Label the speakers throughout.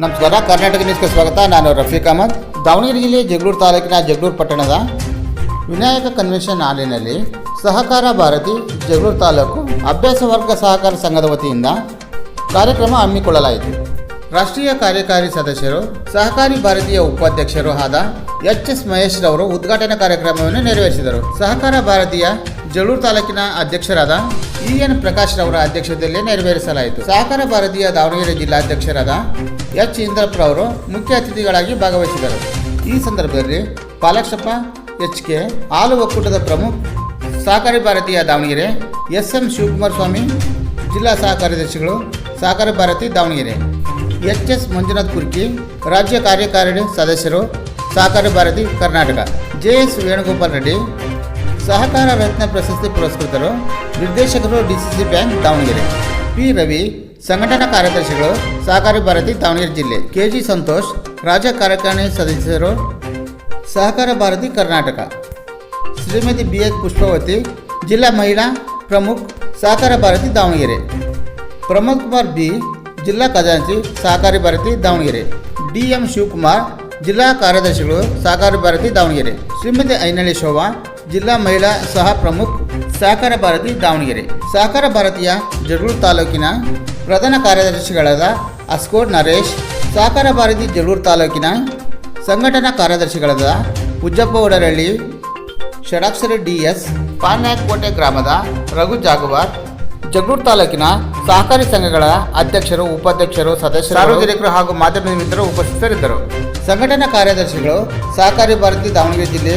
Speaker 1: ನಮಸ್ಕಾರ, ಕರ್ನಾಟಕ ನ್ಯೂಸ್ಗೆ ಸ್ವಾಗತ. ನಾನು ರಫೀಕ್ ಅಹಮದ್. ದಾವಣಗೆರೆ ಜಿಲ್ಲೆ ಜಗಳೂರು ತಾಲೂಕಿನ ಜಗಳೂರು ಪಟ್ಟಣದ ವಿನಾಯಕ ಕನ್ವೆನ್ಷನ್ ಹಾಲಿನಲ್ಲಿ ಸಹಕಾರ ಭಾರತಿ ಜಗಳೂರು ತಾಲೂಕು ಅಭ್ಯಾಸ ವರ್ಗ ಸಹಕಾರ ಸಂಘದ ವತಿಯಿಂದ ಕಾರ್ಯಕ್ರಮ ಹಮ್ಮಿಕೊಳ್ಳಲಾಯಿತು. ರಾಷ್ಟ್ರೀಯ ಕಾರ್ಯಕಾರಿ ಸದಸ್ಯರು, ಸಹಕಾರಿ ಭಾರತೀಯ ಉಪಾಧ್ಯಕ್ಷರು ಆದ ಎಚ್ ಎಸ್ ಮಹೇಶ್ ರವರು ಉದ್ಘಾಟನಾ ಕಾರ್ಯಕ್ರಮವನ್ನು ನೆರವೇರಿಸಿದರು. ಸಹಕಾರ ಭಾರತೀಯ ಜಗಳೂರು ತಾಲೂಕಿನ ಅಧ್ಯಕ್ಷರಾದ ಇ ಎನ್ ಪ್ರಕಾಶ್ ರವರ ಅಧ್ಯಕ್ಷತೆಯಲ್ಲಿ ನೆರವೇರಿಸಲಾಯಿತು. ಸಹಕಾರ ಭಾರತೀಯ ದಾವಣಗೆರೆ ಜಿಲ್ಲಾಧ್ಯಕ್ಷರಾದ ಎಚ್ ಇಂದ್ರಪ್ಪ ಅವರು ಮುಖ್ಯ ಅತಿಥಿಗಳಾಗಿ ಭಾಗವಹಿಸಿದರು. ಈ ಸಂದರ್ಭದಲ್ಲಿ ಪಾಲಕ್ಷಪ್ಪ ಎಚ್ ಕೆ ಹಾಲು ಒಕ್ಕೂಟದ ಪ್ರಮುಖ ಸಹಕಾರಿ ಭಾರತೀಯ ದಾವಣಗೆರೆ ಎಸ್ ಎಂ ಶಿವಕುಮಾರ್ ಸ್ವಾಮಿ, ಜಿಲ್ಲಾ ಸಹ ಕಾರ್ಯದರ್ಶಿಗಳು, ಸಹಕಾರಿ ಭಾರತಿ ದಾವಣಗೆರೆ ಎಚ್ ಎಸ್ ಮಂಜುನಾಥ್ ಕುರ್ಕಿ, ರಾಜ್ಯ ಕಾರ್ಯಕಾರಿಣಿ ಸದಸ್ಯರು, ಸಹಕಾರಿ ಭಾರತಿ ಕರ್ನಾಟಕ ಜೆ ಎಸ್ ವೇಣುಗೋಪಾಲ್ ರೆಡ್ಡಿ ಸಹಕಾರ ರತ್ನ ಪ್ರಶಸ್ತಿ ಪುರಸ್ಕೃತರು, ನಿರ್ದೇಶಕರು DCC bank Davanagere. P. Ravi, ಸಂಘಟನಾ ಕಾರ್ಯದರ್ಶಿಗಳು, ಸಹಕಾರಿ ಭಾರತಿ ದಾವಣಗೆರೆ ಜಿಲ್ಲೆ. ಕೆಜಿ ಸಂತೋಷ್, ರಾಜ್ಯ ಕಾರ್ಯಕಾರಿಣಿ ಸದಸ್ಯರು, ಸಹಕಾರ ಭಾರತಿ ಕರ್ನಾಟಕ. ಶ್ರೀಮತಿ ಬಿ. ಎಸ್. ಪುಷ್ಪವತಿ, ಜಿಲ್ಲಾ ಮಹಿಳಾ ಪ್ರಮುಖ್, ಸಹಕಾರ ಭಾರತಿ ದಾವಣಗೆರೆ. ಪ್ರಮೋದ್ ಕುಮಾರ್ ಬಿ, ಜಿಲ್ಲಾ ಖಜಾಂಚಿ, ಸಹಕಾರಿ ಭಾರತಿ ದಾವಣಗೆರೆ. ಡಿ. ಎಂ. ಶಿವಕುಮಾರ್, ಜಿಲ್ಲಾ ಕಾರ್ಯದರ್ಶಿಗಳು, ಸಹಕಾರಿ ಭಾರತಿ ದಾವಣಗೆರೆ. ಶ್ರೀಮತಿ ಐನಳ್ಳಿ ಶೋಭಾ ಜಿಲ್ಲಾ ಮಹಿಳಾ ಸಹ ಪ್ರಮುಖ್ ಸಹಕಾರ ಭಾರತಿ ದಾವಣಗೆರೆ. ಸಹಕಾರ ಭಾರತೀಯ ಜಗಳೂರು ತಾಲೂಕಿನ ಪ್ರಧಾನ ಕಾರ್ಯದರ್ಶಿಗಳಾದ ಅಸ್ಕೋಡ್ ನರೇಶ್, ಸಹಕಾರ ಭಾರತಿ ಜಗಳೂರು ತಾಲೂಕಿನ ಸಂಘಟನಾ ಕಾರ್ಯದರ್ಶಿಗಳಾದ ಉಜ್ಜಪ್ಪ ಒಡರಳ್ಳಿ ಷಡಾಕ್ಷರಿ ಡಿ ಎಸ್ ಪಾನ್ಯಾಕೋಟೆ ಗ್ರಾಮದ ರಘು ಜಾಗವಾರ್, ಜಗಳೂರು ತಾಲೂಕಿನ ಸಹಕಾರಿ ಸಂಘಗಳ ಅಧ್ಯಕ್ಷರು, ಉಪಾಧ್ಯಕ್ಷರು, ಸದಸ್ಯರು, ಸಾರ್ವಜನಿಕರು ಹಾಗೂ ಮಾಧ್ಯಮ ಮಿತ್ರರು ಉಪಸ್ಥಿತರಿದ್ದರು. ಸಂಘಟನಾ ಕಾರ್ಯದರ್ಶಿಗಳು ಸಹಕಾರಿ ಭಾರತಿ ದಾವಣಗೆರೆ ಜಿಲ್ಲೆ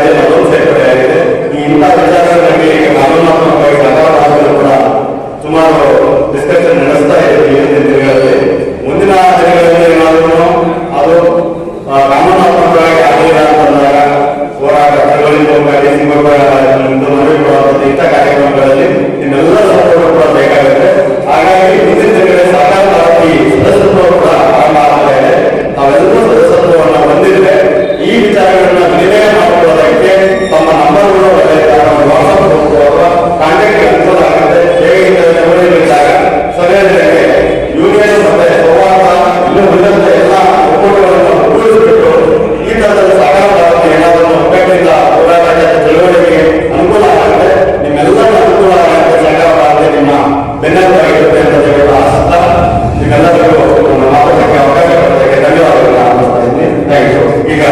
Speaker 2: ಆಗಿದೆ ಮತ್ತೊಂದು ಈ ಇಂಥ ವಿಚಾರಗಳಲ್ಲಿ ಈಗ ಕಾನೂನಾತ್ಮಕವಾಗಿ ಹಲವಾರು ರಾಜ್ಯಗಳು ಕೂಡ ಸುಮಾರು ಡಿಸ್ಕಷನ್ ನಡೆಸ್ತಾ ಇದ್ದೀವಿ ಹಿಂದಿನ ದಿನಗಳಲ್ಲಿ. ಮುಂದಿನ ದಿನಗಳಲ್ಲಿ ಏನಾದರೂ ಅದು ಕಾನೂನಾತ್ಮಕವಾಗಿ ಆಗಿಲ್ಲ ಅಂತಂದಾಗ ಹೋರಾಟ ಚಳವಳಿ ಹೋಗಿ ಸಿಂಗ ಇಂಥ ಕಾರ್ಯಕ್ರಮ